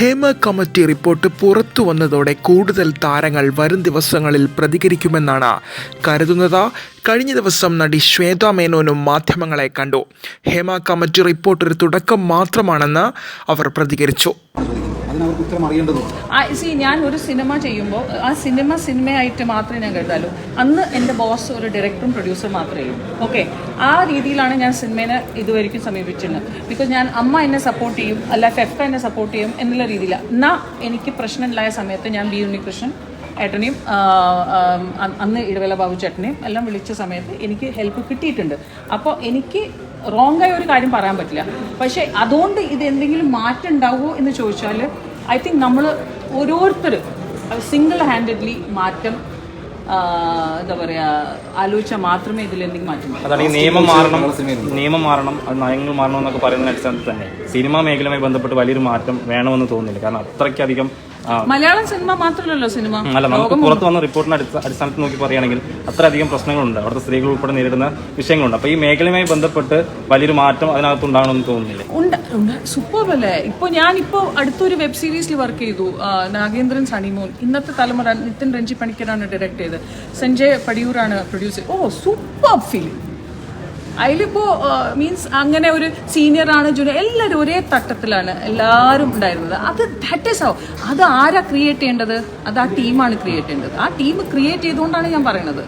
Hema committee report പുറത്തു വന്നതോടെ കൂടുതൽ താരങ്ങൾ വരും ദിവസങ്ങളിൽ പ്രതികരിക്കുമെന്നാണ് കരുതുന്നത്. കഴിഞ്ഞ ദിവസം നടി ശ്വേത മേനോനും മാധ്യമങ്ങളെ കണ്ടു. ഹേമ കമ്മിറ്റി റിപ്പോർട്ട് ഒരു തുടക്കം മാത്രമാണെന്ന് അവർ പ്രതികരിച്ചു. അതിനവർക്ക് ഉത്തരം അറിയേണ്ടതുണ്ട്. സി ഞാൻ ഒരു സിനിമ ചെയ്യുമ്പോൾ ആ സിനിമ സിനിമയായിട്ട് മാത്രമേ ഞാൻ കരുതാലൂ. അന്ന് എന്റെ ബോസ് ഒരു ഡയറക്ടറും പ്രൊഡ്യൂസറും മാത്രമേ ഉള്ളൂ. ഓക്കെ ആ രീതിയിലാണ് ഞാൻ സിനിമേനെ ഇതുവരെയ്ക്കും സമീപിച്ചിരുന്നത്. ബിക്കോസ് ഞാൻ അമ്മ എന്നെ സപ്പോർട്ട് ചെയ്യും അല്ല ഫെഫ്ക എന്നെ സപ്പോർട്ട് ചെയ്യും എന്നുള്ള രീതിയിലാണ് എന്നാൽ എനിക്ക് പ്രശ്നമില്ലായ സമയത്ത് ഞാൻ ബി ഉണ്ണികൃഷ്ണൻ ഏട്ടനെയും അന്ന് ഇടവേള ബാബു ചേട്ടനെയും എല്ലാം വിളിച്ച സമയത്ത് എനിക്ക് ഹെൽപ്പ് കിട്ടിയിട്ടുണ്ട്. അപ്പോൾ എനിക്ക് റോങ് ആയ ഒരു കാര്യം പറയാൻ പറ്റില്ല. പക്ഷേ അതുകൊണ്ട് ഇത് എന്തെങ്കിലും മാറ്റം ഉണ്ടാവുമോ എന്ന് ചോദിച്ചാൽ ഐ തിങ്ക് നമ്മൾ ഓരോരുത്തർ സിംഗിൾ ഹാൻഡഡ്ലി മാറ്റം എന്താ പറയുക ആലോചിച്ചാൽ മാത്രമേ ഇതിൽ എന്തെങ്കിലും മാറ്റം വരൂ. അതാണ് ഈ നിയമം മാറണം. നിയമം മാറണം അത് നയങ്ങൾ മാറണം എന്നൊക്കെ പറയുന്ന അടിസ്ഥാനത്തിൽ തന്നെ. സിനിമാ മേഖലയുമായി ബന്ധപ്പെട്ട് വലിയൊരു മാറ്റം വേണമെന്ന് തോന്നുന്നില്ല. കാരണം അത്രയ്ക്കധികം മലയാളം സിനിമ മാത്രമല്ലല്ലോ സിനിമ? അല്ല നമുക്ക് പുറത്ത് വന്ന റിപ്പോർട്ടിന്റെ അടിസ്ഥ- അടിസ്ഥാനത്തിൽ നോക്കി പറയുകയാണെങ്കിൽ അത്രയധികം പ്രശ്നങ്ങളുണ്ട്. അവിടുത്തെ സ്ത്രീകൾ ഉൾപ്പെടെ നേരിടുന്ന വിഷയങ്ങളുണ്ട്. അപ്പൊ ഈ മേഖലയുമായി ബന്ധപ്പെട്ട് വലിയൊരു മാറ്റം അതിനകത്ത് ഉണ്ടാകണമെന്ന് തോന്നുന്നില്ല? ഉണ്ട് ഉണ്ട്. സൂപ്പർ അല്ലേ? ഇപ്പോൾ ഞാനിപ്പോൾ അടുത്തൊരു വെബ് സീരീസിൽ വർക്ക് ചെയ്തു. നാഗേന്ദ്രൻ സണിമോൻ. ഇന്നത്തെ തലമുറ നിതിൻ രഞ്ജി പണിക്കരാണ് ഡയറക്ട് ചെയ്തത്. സഞ്ജയ് പടിയൂരാണ് പ്രൊഡ്യൂസർ ഓ സൂപ്പർ ഫീൽ അതിലിപ്പോ മീൻസ് അങ്ങനെ ഒരു സീനിയർ ആണ് ജൂനിയർ എല്ലാവരും ഒരേ തട്ടത്തിലാണ് എല്ലാവരും ഉണ്ടായിരുന്നത്. അത് ദാറ്റ് ഈസ് ഹൗ അത് ആരാ ക്രിയേറ്റ് ചെയ്യേണ്ടത്? അത് ആ ടീമാണ് ക്രിയേറ്റ് ചെയ്യേണ്ടത്. ആ ടീം ക്രിയേറ്റ് ചെയ്തുകൊണ്ടാണ് ഞാൻ പറയുന്നത്.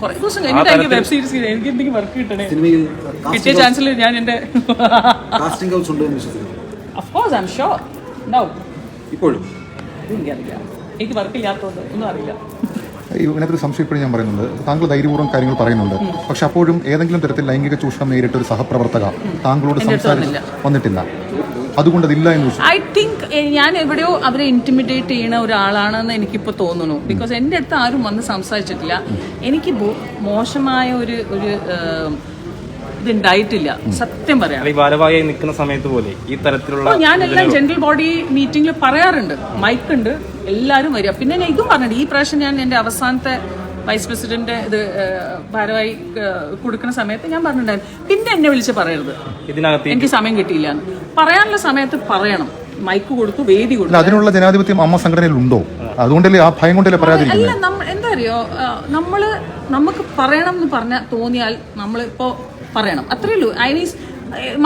കുറേ ദിവസം കഴിഞ്ഞിട്ട് എനിക്ക് വെബ് സീരീസ് എനിക്ക് എന്തെങ്കിലും വർക്ക് കിട്ടണേ? സിനിമയിൽ കിട്ടിയ ചാൻസിൽ ഞാൻ എന്റെ ഐ എം ഷുവർ ഉണ്ടാവും ഇപ്പോഴും. എനിക്കറിയില്ല. എനിക്ക് വർക്കില്ലാത്തതുകൊണ്ട് ഒന്നും അറിയില്ല. ഇതിനകത്തൊരു സംശയം ഇപ്പോഴും ഞാൻ പറയുന്നത് താങ്കൾ ധൈര്യപൂർവം കാര്യങ്ങൾ പറയുന്നുണ്ട്. പക്ഷെ അപ്പോഴും ഏതെങ്കിലും തരത്തിൽ ലൈംഗിക ചൂഷണം നേരിട്ട ഒരു സഹപ്രവർത്തക താങ്കളോട് സംസാരിച്ച് വന്നിട്ടില്ല. അതുകൊണ്ട് അതില്ല എന്ന് ഐ തിങ്ക് ഞാൻ എവിടെയോ അവരെ ഇന്റിമിഡേറ്റ് ചെയ്യുന്ന ഒരാളാണെന്ന് എനിക്കിപ്പോൾ തോന്നുന്നു. ബിക്കോസ് എന്റെ അടുത്ത് ആരും വന്ന് സംസാരിച്ചിട്ടില്ല. എനിക്ക് മോശമായ ഒരു ഒരു ഇതുണ്ടായിട്ടില്ല. സത്യം പറയാം. ഭാരവാഹിയായി നിൽക്കുന്ന സമയത്ത് പോലെ ഈ തരത്തിലുള്ള ഞാൻ എല്ലാം ജനറൽ ബോഡി മീറ്റിംഗിൽ പറയാറുണ്ട്. മൈക്ക് ഉണ്ട്. എല്ലാവരും വരിക. പിന്നെ ഞാൻ ഇതും പറഞ്ഞിട്ട് ഈ പ്രാവശ്യം ഞാൻ എന്റെ അവസാനത്തെ വൈസ് പ്രസിഡന്റ് ഇത് ഭാരവായി കൊടുക്കുന്ന സമയത്ത് ഞാൻ പറഞ്ഞിട്ടുണ്ടായിരുന്നു. പിന്നെ എന്നെ വിളിച്ച് പറയരുത്. ഇതിനകത്ത് എനിക്ക് സമയം കിട്ടിയില്ല എന്ന് പറയാനുള്ള സമയത്ത് പറയണം. മൈക്ക് കൊടുത്തു വേദി കൊടുത്തു. അതിനുള്ള ജനാധിപത്യം അമ്മ സംഘടനയിൽ ഉണ്ടോ അതുകൊണ്ടല്ലേ ആ ഭയം കൊണ്ടല്ലേ പറയാതിരിക്കുന്നത്? അല്ല നമ്മ എന്താ അറിയോ? നമ്മൾ നമ്മൾ നമുക്ക് പറയണം എന്ന് പറഞ്ഞ തോന്നിയാൽ നമ്മളിപ്പോ പറയണം. അത്രേ ഉള്ളൂ. ഐ മീൻസ്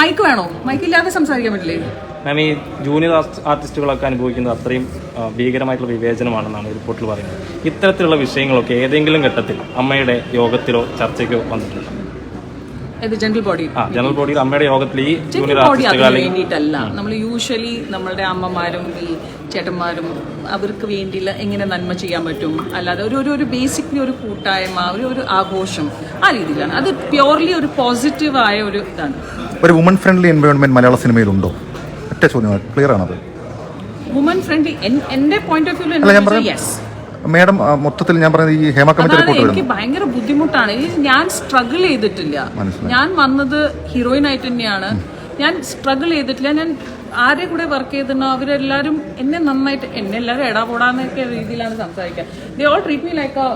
മൈക്ക് വേണോ? മൈക്ക് ഇല്ലാതെ സംസാരിക്കാൻ പറ്റില്ലേ? മാം ഈ ജൂനിയർ ആർട്ട്- ആർട്ടിസ്റ്റുകളൊക്കെ അനുഭവിക്കുന്നത് അത്രയും ഭീകരമായിട്ടുള്ള വിവേചനമാണെന്നാണ് റിപ്പോർട്ടിൽ പറയുന്നത്. ഇത്തരത്തിലുള്ള വിഷയങ്ങളൊക്കെ ഏതെങ്കിലും ഘട്ടത്തിൽ അമ്മയുടെ യോഗത്തിലോ ചർച്ചയ്ക്കോ വന്നിട്ടുണ്ട്? ഇത് ജനറൽ ബോഡി ആ ജനറൽ ബോഡിയിൽ അമ്മയുടെ യോഗത്തിൽ ഈ ജൂനിയർ വേണ്ടിയിട്ടല്ല. നമ്മൾ യൂഷ്വലി നമ്മളുടെ അമ്മമാരും ഈ ചേട്ടന്മാരും അവർക്ക് വേണ്ടിയില്ല എങ്ങനെ നന്മ ചെയ്യാൻ പറ്റും? അല്ലാതെ ഒരു ഒരു ഒരു ബേസിക്കലി ഒരു കൂട്ടായ്മ ഒരു ഒരു ആഘോഷം ആ രീതിയിലാണ്. അത് പ്യൂർലി ഒരു പോസിറ്റീവായ ഒരു ഇതാണ്. ഒരു വുമൺ ഫ്രണ്ട്ലി എൻവയോൺമെന്റ് മലയാള സിനിമയിലുണ്ടോ ഒറ്റ ചോദ്യം ക്ലിയർ ആണത്? വുമൻ ഫ്രണ്ട്ലി എന്റെ പോയിന്റ് ഓഫ് അല്ല ഞാൻ വ്യൂ പറയാം യെസ് മേഡം മൊത്തത്തിൽ ഞാൻ പറയുന്നത് ഈ ഹേമ കമ്മിറ്റി റിപ്പോർട്ട് എനിക്ക് ഭയങ്കര ബുദ്ധിമുട്ടാണ്. ഞാൻ സ്ട്രഗിൾ ചെയ്തിട്ടില്ല. ഞാൻ വന്നത് ഹീറോയിൻ ആയിട്ട് തന്നെയാണ്. ഞാൻ സ്ട്രഗിൾ ചെയ്തിട്ടില്ല. ഞാൻ ആരെ കൂടെ വർക്ക് ചെയ്തിരുന്നോ? അവരെല്ലാവരും എന്നെ നന്നായിട്ട് എന്നെ എല്ലാവരും എടാ പോടാന്നൊക്കെ രീതിയിലാണ് സംസാരിക്കുക. They all treat me like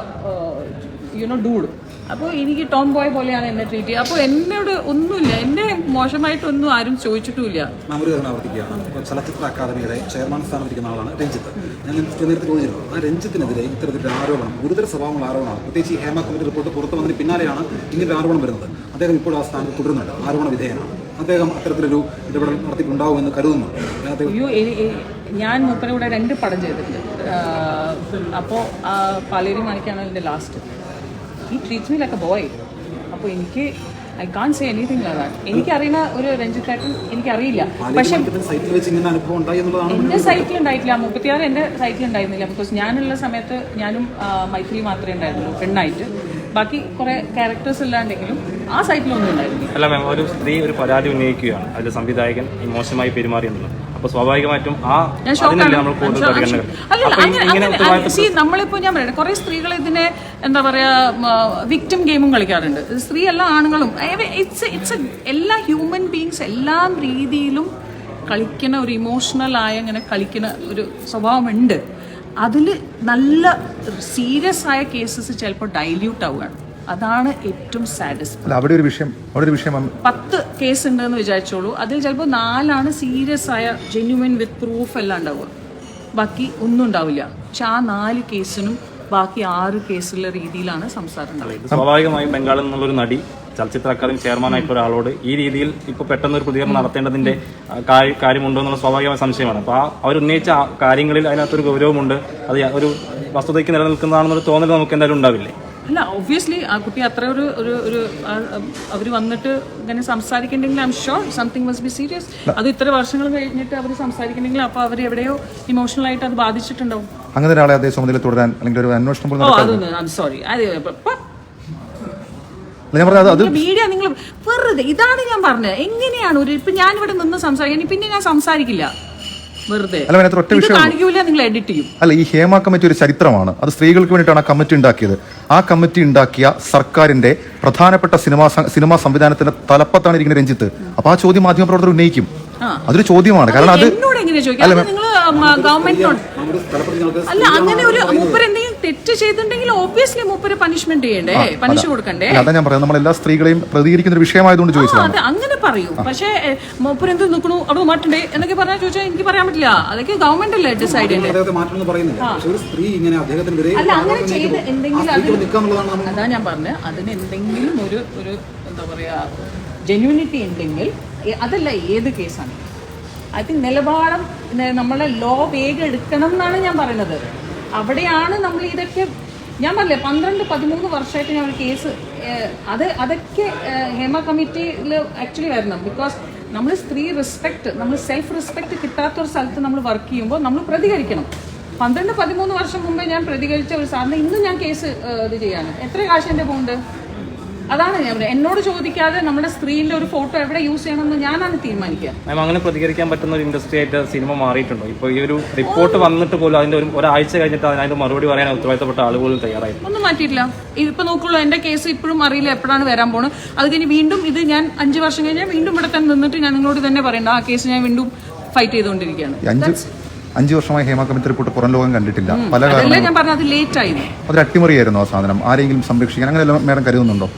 you know dude അപ്പോൾ എനിക്ക് ടോം ബോയ് പോലെയാണ് എന്നെ ട്രീറ്റ് ചെയ്യുക. അപ്പോൾ എന്നോട് ഒന്നുമില്ല. എന്നെ മോശമായിട്ടൊന്നും ആരും ചോദിച്ചിട്ടുമില്ല. നാം ഒരു കാര്യം ആവർത്തിക്കുകയാണ് ചലച്ചിത്ര അക്കാദമിയുടെ ചെയർമാൻ സ്ഥാനത്തിരിക്കുന്ന ആളാണ് രഞ്ജിത്ത്. ഞാൻ നേരത്തെ ചോദിച്ചിരുന്നു ആ രഞ്ജിത്തിനെതിരെ ഇത്തരത്തിലൊരു ആരോപണം ഗുരുതര സ്വഭാവമുള്ള ആരോപണമാണ്. പ്രത്യേകിച്ച് ഈ ഹേമ കമ്മിറ്റി റിപ്പോർട്ട് പുറത്തു വന്നതിന് പിന്നാലെയാണ് ഇങ്ങനൊരു ആരോപണം വരുന്നത്. അദ്ദേഹം ഇപ്പോൾ ആ സ്ഥാനത്ത് തുടരുന്നുണ്ട്. ആരോപണ വിധേയനാണ്. അദ്ദേഹം അത്തരത്തിലൊരു ഇടപെടൽ നടത്തിയിട്ടുണ്ടാവുമെന്ന് കരുതുന്നു. ഞാൻ മൂപ്പരെ കൂടെ രണ്ട് പടം ചെയ്തിട്ടുണ്ട്. അപ്പോൾ പാലേരി മാണിക്കാണ് എന്റെ ലാസ്റ്റ് ഈ treats me like a boy അപ്പോൾ എനിക്ക് ഐ കാൺ സേ എനിത്തിങ് എനിക്കറിയുന്ന ഒരു രഞ്ജിത്തേട്ടൻ എനിക്കറിയില്ല. പക്ഷെ എന്റെ സൈറ്റിൽ ഉണ്ടായിട്ടില്ല മുപ്പത്തിയാറ് എന്റെ സൈറ്റിൽ ഉണ്ടായിരുന്നില്ല ബിക്കോസ് ഞാനുള്ള സമയത്ത് ഞാനും മൈത്രി മാത്രമേ ഉണ്ടായിരുന്നുള്ളൂ പെണ്ണായിട്ട്. ബാക്കി കുറെ ക്യാരക്ടേഴ്സ് ഇല്ലാണ്ടെങ്കിലും ആ സൈറ്റിലൊന്നും ഉണ്ടായിരുന്നില്ല. അല്ല മാം ഒരു സ്ത്രീ ഒരു പരാതി ഉന്നയിക്കുകയാണ്. അതിൽ സംവിധായകൻ മോശമായി പെരുമാറി എന്നുള്ളത് അപ്പൊ സ്വാഭാവികമായിട്ടും ആ അതിനല്ലേ നമ്മൾ കൂടുതൽ ഇങ്ങനെ നമ്മളിപ്പോ ഞാൻ പറയട്ടെ കുറെ സ്ത്രീകൾ ഇതിനെ എന്താ പറയാ വിക്ടിം ഗെയിമും കളിക്കാറുണ്ട്. സ്ത്രീ എല്ലാ ആണുങ്ങളും ഇറ്റ്സ് ഇറ്റ്സ് എല്ലാ ഹ്യൂമൻ ബീങ്സ് എല്ലാ രീതിയിലും കളിക്കുന്ന ഒരു ഇമോഷണൽ ആയ അങ്ങനെ കളിക്കുന്ന ഒരു സ്വഭാവമുണ്ട്. അതിൽ നല്ല സീരിയസ് ആയ കേസസ് ചിലപ്പോൾ ഡൈല്യൂട്ട് ആവുകയാണ്. അതാണ് ഏറ്റവും സാഡസ്റ്റ് അവിടെ ഒരു വിഷയം അവിടെ ഒരു വിഷയം പത്ത് കേസ് ഉണ്ടെന്ന് വിചാരിച്ചോളൂ. അതിൽ ചിലപ്പോൾ നാലാണ് സീരിയസ് ആയ ജെന്യുവൻ വിത്ത് പ്രൂഫ് എല്ലാം ഉണ്ടാവുക. ബാക്കി ഒന്നും ഉണ്ടാവില്ല. പക്ഷെ ആ നാല് കേസിനും ബാക്കി ആറ് കേസുള്ള രീതിയിലാണ് സംസാരം സ്വാഭാവികമായും ബംഗാളിൽ നിന്നുള്ളൊരു നടി ചലച്ചിത്ര അക്കാദമി ചെയർമാനായിട്ടുള്ള ഒരാളോട് ഈ രീതിയിൽ ഇപ്പോൾ പെട്ടെന്ന് ഒരു പ്രതികരണം നടത്തേണ്ടതിന്റെ കാര്യമുണ്ടോ എന്നുള്ള സ്വാഭാവികമായ സംശയമാണ്. അപ്പോൾ ആ അവർ ഉന്നയിച്ച കാര്യങ്ങളിൽ അതിനകത്തൊരു ഗൗരവമുണ്ട്. അത് ഒരു വസ്തുതയ്ക്ക് നിലനിൽക്കുന്നതാണെന്നൊരു തോന്നൽ നമുക്ക് എന്തായാലും ഉണ്ടാവില്ലേ? അല്ല ഒബ്വിയസ്ലി ആ കുട്ടി അത്ര ഒരു ഒരു ഒരു അവർ വന്നിട്ട് ഇങ്ങനെ സംസാരിക്കണ്ടെങ്കിൽ I'm sure something must be serious അത് ഇത്ര വർഷങ്ങൾ കഴിഞ്ഞിട്ട് അവർ സംസാരിക്കണമെങ്കിൽ അപ്പോൾ അവർ എവിടെയോ ഇമോഷണൽ ആയിട്ട് അത് ബാധിച്ചിട്ടുണ്ടാവും. അങ്ങനെ ഒരാളെ അതേ ചുമതല തുടരാൻ അല്ലെങ്കിൽ ഒരു അന്വേഷണം പോലും ഐ സോറി അതെ ഞാൻ പറഞ്ഞത് അത് മീഡിയ നിങ്ങൾ വെറുതെ ഇതാണ് ഞാൻ പറഞ്ഞത്. എങ്ങനെയാണ് ഒരു ഇപ്പൊ ഞാൻ ഇവിടെ നിന്ന് സംസാരിക്കാൻ പിന്നെ ഞാൻ സംസാരിക്കില്ല. വെറുതെ. അല്ല അതിനകത്ത് ഒറ്റ ഇത് വിഷയം കാണിക്കൂല നിങ്ങൾ എഡിറ്റ് ചെയ്യും. അല്ല ഈ ഹേമ കമ്മിറ്റി ഒരു ചരിത്രമാണ്. അത് സ്ത്രീകൾക്ക് വേണ്ടിയിട്ടാണ് ആ കമ്മിറ്റി ഉണ്ടാക്കിയത്. ആ കമ്മിറ്റി ഉണ്ടാക്കിയ സർക്കാരിന്റെ പ്രധാനപ്പെട്ട സിനിമാ സ- സിനിമാ സംവിധാനത്തിന്റെ തലപ്പത്താണ് ഇരിക്കുന്ന രഞ്ജിത്ത്. അപ്പൊ ആ ചോദ്യം മാധ്യമപ്രവർത്തകർ ഉന്നയിക്കും. അതൊരു ചോദ്യമാണ്. കാരണം അത് എന്നോട് നിങ്ങൾ ഗവൺമെന്റിനോട് അല്ല അങ്ങനെ ഒരു മൂപ്പർ എന്തെങ്കിലും തെറ്റ് ചെയ്തിട്ടുണ്ടെങ്കിൽ ഓബിയസ്ലി മൂപ്പര് പനിഷ്മെന്റ് ചെയ്യണ്ടേ? പനിഷ് കൊടുക്കണ്ടേ അല്ല, അതാ. ഞാൻ പറയുന്നത് നമ്മൾ എല്ലാ സ്ത്രീകളെയും പ്രതികരിക്കുന്ന ഒരു വിഷയമായതുകൊണ്ട് ആ, ചോദിച്ചതാണ്. അതെ അങ്ങനെ പറയൂ. പക്ഷേ മൂപ്പർ എന്ത് നിൽക്കണു അവിടെ മാറ്റണ്ടേ? എന്നൊക്കെ പറഞ്ഞാൽ ചോദിച്ചാൽ എനിക്ക് പറയാൻ പറ്റില്ല. അതൊക്കെ ഗവൺമെന്റ് അല്ലേ ഡിസൈഡ് ചെയ്യണ്ടേ? അദ്ദേഹത്തെ മാറ്റണമെന്ന് പറയുന്നില്ല. പക്ഷെ ഒരു സ്ത്രീ ഇങ്ങനെ അദ്ദേഹത്തിനെതിരെ അല്ല അങ്ങനെ ചെയ്ത് എന്തെങ്കിലും അത് സ്ത്രീകൾ നിൽക്കാന്നുള്ളതാണ് നമ്മൾ അതാ ഞാൻ പറഞ്ഞത് അതിന് എന്തെങ്കിലും ഒരു ഒരു എന്താ പറയാ ജെന്യൂനിറ്റി ഉണ്ടെങ്കിൽ അതല്ല ഏത് കേസാണ് ഐ തിങ്ക് നിലപാടം ന- നമ്മളെ ലോ വേഗം എടുക്കണം എന്നാണ് ഞാൻ പറയുന്നത്. അവിടെയാണ് നമ്മൾ ഇതൊക്കെ ഞാൻ പറഞ്ഞില്ലേ പന്ത്രണ്ട് പതിമൂന്ന് വർഷമായിട്ട് ഞാൻ ഒരു കേസ് അത് അതൊക്കെ ഹേമ കമ്മിറ്റിയിൽ ആക്ച്വലി വരണം. ബിക്കോസ് നമ്മൾ സ്ത്രീ റെസ്പെക്ട് നമ്മൾ സെൽഫ് റെസ്പെക്ട് കിട്ടാത്ത ഒരു സ്ഥലത്ത് നമ്മൾ വർക്ക് ചെയ്യുമ്പോൾ നമ്മൾ പ്രതികരിക്കണം. പന്ത്രണ്ട് പതിമൂന്ന് വർഷം മുമ്പേ ഞാൻ പ്രതികരിച്ച ഒരു സാറിന് ഇന്നും ഞാൻ കേസ് ഇത് ചെയ്യാണ് എത്ര കാശ് എന്റെ പോകുന്നുണ്ട് അതാണ് ഞാൻ. എന്നോട് ചോദിക്കാതെ നമ്മുടെ സ്ക്രീനിലെ ഒരു ഫോട്ടോ എവിടെ യൂസ് ചെയ്യണമെന്ന് ഞാനാണ് തീരുമാനിക്കുക. മാം അങ്ങനെ പ്രതികരിക്കാൻ പറ്റുന്ന ഒരു ഇൻഡസ്ട്രി ആയിട്ട് സിനിമ മാറിയിട്ടുണ്ടോ? ഇപ്പോൾ ഈ ഒരു റിപ്പോർട്ട് വന്നിട്ട് പോലും അതിന്റെ ഒരു ഒരാഴ്ച കഴിഞ്ഞിട്ട് അതിന്റെ മറുപടി പറയാൻ ഉത്തരവാദിത്തപ്പെട്ട ആളുകൾ തയ്യാറായി. ഒന്നും മാറ്റിയിട്ടില്ല. ഇപ്പൊ നോക്കുള്ളൂ എന്റെ കേസ് ഇപ്പോഴും അറിയില്ല എപ്പോഴാണ് വരാൻ പോണത്. അത് കഴിഞ്ഞ് വീണ്ടും ഇത് ഞാൻ അഞ്ച് വർഷം കഴിഞ്ഞാൽ വീണ്ടും ഇവിടെ തന്നെ നിന്നിട്ട് ഞാൻ നിങ്ങളോട് തന്നെ പറയണ്ട. ആ കേസ് ഞാൻ വീണ്ടും ഫൈറ്റ് ചെയ്തുകൊണ്ടിരിക്കുകയാണ്. അഞ്ചു വർഷമായി ഹേമ കമ്മിറ്റി റിപ്പോർട്ട് പുറം ലോകം കണ്ടിട്ടില്ല. പല കാരണങ്ങളും ഞാൻ പറഞ്ഞത്? അത് ലേറ്റ് ആയിരുന്നു അതൊരു അട്ടിമറിയായിരുന്നു ആ സാധനം. ആരെങ്കിലും സംരക്ഷിക്കാൻ അങ്ങനെ എല്ലാം മേഡം കരുതുന്നുണ്ടോ?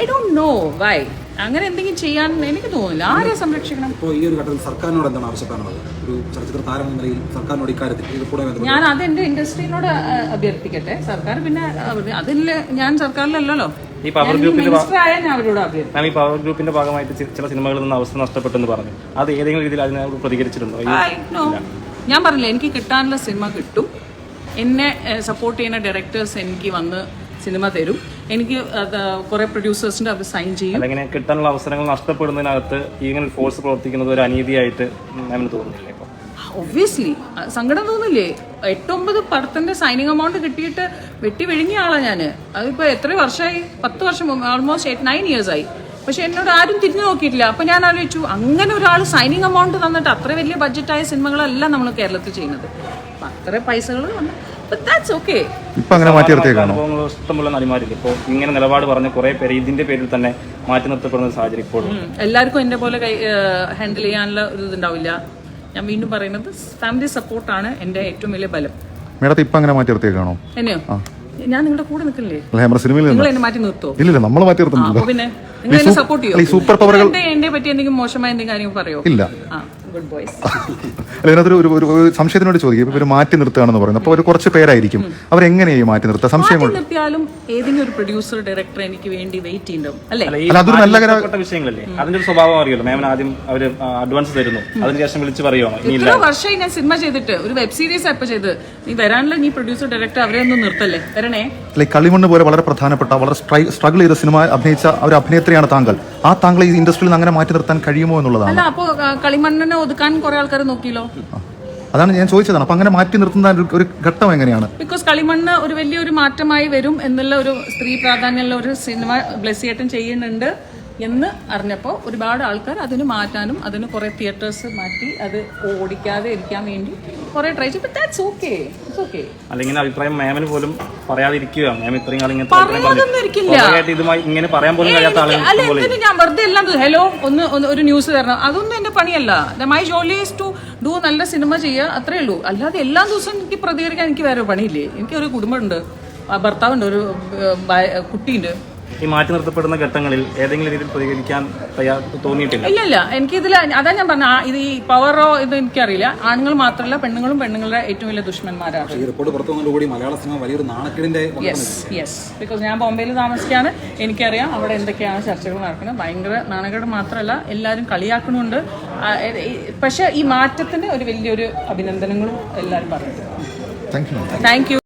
ഐ ഡോണ്ട് നോ വൈ അങ്ങനെ എന്തെങ്കിലും ചെയ്യാൻ എനിക്ക് തോന്നുന്നില്ല. ആരെ സംരക്ഷിക്കണം? ഇപ്പോൾ ഈ ഒരു ഘട്ടത്തിൽ സർക്കാരിനോട് എന്താണ് ആവശ്യപ്പെടാനുള്ളത് ഒരു ചലച്ചിത്ര താരം എന്ന നിലയിൽ സർക്കാരിനോട് ഇക്കാര്യത്തിൽ ഇത് കൂടെ ഞാൻ അത് എന്റെ ഇൻഡസ്ട്രിയിനോട് അഭ്യർത്ഥിക്കട്ടെ. സർക്കാർ പിന്നെ അതിൽ ഞാൻ സർക്കാരിലല്ലല്ലോ. ഈ പവർ ഗ്രൂപ്പിന്റെ ഈ പവർ ഗ്രൂപ്പിന്റെ ഭാഗമായിട്ട് ചില സിനിമകളിൽ നിന്ന് അവസ്ഥ നഷ്ടപ്പെട്ടെന്ന് പറഞ്ഞു. അത് ഏതെങ്കിലും രീതിയിൽ അതിനോട് പ്രതികരിച്ചിട്ടുണ്ടോ? ഞാൻ പറഞ്ഞില്ല എനിക്ക് കിട്ടാനുള്ള സിനിമ കിട്ടും. എന്നെ സപ്പോർട്ട് ചെയ്യുന്ന ഡയറക്ടേഴ്സ് എനിക്ക് വന്ന് സിനിമ തരും. എനിക്ക് കുറെ പ്രൊഡ്യൂസേഴ്സിന്റെ അവർ സൈൻ ചെയ്യും. അല്ലെങ്കിൽ കിട്ടാനുള്ള അവസരങ്ങൾ നഷ്ടപ്പെടുന്നതിനകത്ത് ഇങ്ങനെ ഫോഴ്സ് പ്രവർത്തിക്കുന്നത് ഒരു അനീതിയായിട്ട് മാമിന് തോന്നുന്നില്ല ഒബ്വിയസ്ലി സങ്കടം തോന്നില്ലേ? എട്ടൊമ്പത് പടത്തിന്റെ സൈനിങ് എമൗണ്ട് കിട്ടിയിട്ട് വെട്ടി വിഴുങ്ങിയ ആളാണ് ഞാൻ അതിപ്പോ എത്ര വർഷമായി പത്ത് വർഷം ഓൾമോസ്റ്റ് എയ്റ്റ് നയൻ ഇയേഴ്സ് ആയി. പക്ഷെ എന്നോട് ആരും തിരിഞ്ഞു നോക്കിയിട്ടില്ല. അപ്പൊ ഞാൻ ആലോചിച്ചു അങ്ങനെ ഒരാൾ സൈനിങ് എമൗണ്ട് തന്നിട്ട് അത്ര വലിയ ബഡ്ജറ്റായ സിനിമകളല്ല നമ്മൾ കേരളത്തിൽ ചെയ്യുന്നത്. അത്ര പൈസകൾ ഇപ്പൊ അങ്ങനെ മാറ്റി നിർത്തിയേക്കാണോ ഇഷ്ടമുള്ള നടിമാരില്ല? ഇപ്പോൾ ഇങ്ങനെ നിലപാട് പറഞ്ഞ കുറെ പേര് ഇതിന്റെ പേരിൽ തന്നെ മാറ്റി നിർത്തപ്പെടുന്ന സാഹചര്യം ഇപ്പോൾ എല്ലാവർക്കും എന്റെ പോലെ കൈ ഹാൻഡിൽ ചെയ്യാനുള്ള ഒരു ഇതുണ്ടാവില്ല. ഞാൻ വീണ്ടും പറയുന്നത് ഫാമിലി സപ്പോർട്ടാണ് എന്റെ ഏറ്റവും വലിയ ബലം. മേഡത്തെ ഇപ്പൊ അങ്ങനെ മാറ്റി നിർത്തിയേക്കാണോ എന്നെയോ ഞാൻ നിങ്ങളുടെ കൂടെ നിൽക്കില്ലേ? നമ്മുടെ സിനിമയിൽ നിങ്ങൾ എന്നെ മാറ്റി നിർത്തോ? ഇല്ല നമ്മൾ മാറ്റി നിർത്തുന്നില്ല അപ്പൊ പിന്നെ നിങ്ങൾ എന്നെ സപ്പോർട്ട് ചെയ്യോ? ഈ സൂപ്പർ പവറുകൾ എന്റെ എന്നെ പറ്റി എന്തെങ്കിലും മോശമായ എന്തെങ്കിലും കാര്യം പറയോ? ഇല്ല. ആ. ഗുഡ് ബോയ്സ് അല്ല ഇതിനകത്തൊരു ഒരു ഒരു സംശയത്തിനോട് ചോദിക്കും. ഇപ്പൊ ഇവർ മാറ്റി നിർത്തുകയാണെന്ന് പറയുന്നത് അപ്പോൾ ഒരു കുറച്ച് പേരായിരിക്കും. അവരെങ്ങനെയായി മാറ്റി നിർത്തുക? സംശയം മാറ്റി കൊണ്ട്. നിർത്തിയാലും ഏതെങ്കിലും ഒരു പ്രൊഡ്യൂസർ ഡയറക്ടർ എനിക്ക് വേണ്ടി വെയിറ്റ് ചെയ്യണ്ടാവും. അല്ലേ? അല്ല, അതൊരു നല്ല കാര്യം- വിഷയങ്ങളല്ലേ? അതിന്റെ ഒരു സ്വഭാവം അറിയുമല്ലോ. മാമിന് ആദ്യം അവർ അഡ്വാൻസ് തരുന്നു. അതിനുശേഷം വിളിച്ച് പറയോ ഇനി എത്ര വർഷമായി ഞാൻ സിനിമ ചെയ്തിട്ട് ഒരു വെബ് സീരീസ് എപ്പോ ചെയ്ത്. നീ വരാനുള്ള നീ പ്രൊഡ്യൂസർ ഡയറക്ടർ അവരെ ഒന്നും നിർത്തല്ലേ? വരണേ? അല്ലെ കളിമണ്ണ് പോലെ വളരെ പ്രധാനപ്പെട്ട വളരെ സ്ട്രഗിൾ ചെയ്ത സിനിമ അഭിനയിച്ച ഒരു അഭിനേത്രിയാണ് താങ്കൾ. ആ താങ്കൾ ഈ ഇൻഡസ്ട്രിയിൽ അങ്ങനെ മാറ്റി നിർത്താൻ കഴിയുമോ എന്നുള്ളതാണ്. അല്ല അപ്പോ ആ, കളിമണ്ണിനെ ഒതുക്കാൻ കുറെ ആൾക്കാർ നോക്കിയല്ലോ? അതാണ് ഞാൻ ചോദിച്ചതാണ്. അപ്പൊ അങ്ങനെ മാറ്റി നിർത്തുന്ന ഒരു- ഒരു ഘട്ടം എങ്ങനെയാണ്? ബിക്കോസ് കളിമണ്ണ് ഒരു വലിയൊരു മാറ്റമായി വരും എന്നുള്ള ഒരു സ്ത്രീ പ്രാധാന്യമുള്ള ഒരു സിനിമ ബ്ലസ്സിയേട്ടൻ ചെയ്യുന്നുണ്ട്. എന്ന് അറിഞ്ഞപ്പോൾ ഒരുപാട് ആൾക്കാർ അതിന് മാറ്റാനും അതിന് കുറേ തിയേറ്റേഴ്സ് മാറ്റി അത് ഓടിക്കാതെ ഇരിക്കാൻ വേണ്ടി കുറേ ട്രൈ ചെയ്തു. ദാറ്റ്സ് ഓക്കെ ഓക്കെ അല്ലെങ്കിൽ അഭിപ്രായം മാമിന് പോലും പറയാതിരിക്കുക. മാം ഇത്രയും കാലം ഇങ്ങനെ. ഇതുമായി ഇങ്ങനെ പറയാൻ പോലും കഴിയാത്ത ആളുകൾ ഞാൻ വെറുതെ എല്ലാം ഹലോ ഒന്ന് ഒരു ന്യൂസ് തരണം. അതൊന്നും എന്റെ പണിയല്ല. മൈ ജോലി ഈസ് ടു ഡു നല്ല സിനിമ ചെയ്യുക അത്രേ ഉള്ളൂ. അല്ലാതെ എല്ലാ ദിവസവും എനിക്ക് പ്രതികരിക്കാൻ എനിക്ക് വേറെ പണിയില്ലേ? എനിക്ക് ഒരു കുടുംബമുണ്ട്. ഭർത്താവുണ്ട് ഒരു കുട്ടിയുണ്ട്. ഈ മാറ്റി നിർത്തപ്പെടുന്ന ഘട്ടങ്ങളിൽ ഏതെങ്കിലും രീതിയിൽ പ്രതികരിക്കാൻ തയ്യാർ തോന്നിയിട്ടില്ല? ഇല്ല ഇല്ല. എനിക്ക് എനിക്കിതിൽ അതാ ഞാൻ പറഞ്ഞ ഇത് ഈ പവറോ ഇത് എനിക്കറിയില്ല. ആണുങ്ങൾ മാത്രമല്ല പെണ്ണുങ്ങളും പെണ്ണുങ്ങളുടെ ഏറ്റവും വലിയ ദുഷ്മന്മാരാണ്. ഈ റിപ്പോർട്ട് പുറത്തു വന്നതോടുകൂടി മലയാള സിനിമ വലിയൊരു നാണക്കേടിന്റെ യെസ് യെസ് ബിക്കോസ് ഞാൻ ബോംബെയിൽ താമസിക്കാണ് എനിക്കറിയാം അവിടെ എന്തൊക്കെയാണ് ചർച്ചകൾ നടക്കുന്നത്. ഭയങ്കര നാണക്കേട് മാത്രമല്ല എല്ലാവരും കളിയാക്കുന്നുണ്ട് പക്ഷെ ഈ- മാറ്റത്തിന് ഒരു വലിയൊരു അഭിനന്ദനങ്ങളും എല്ലാവരും പറയുന്നു താങ്ക് യു താങ്ക് യു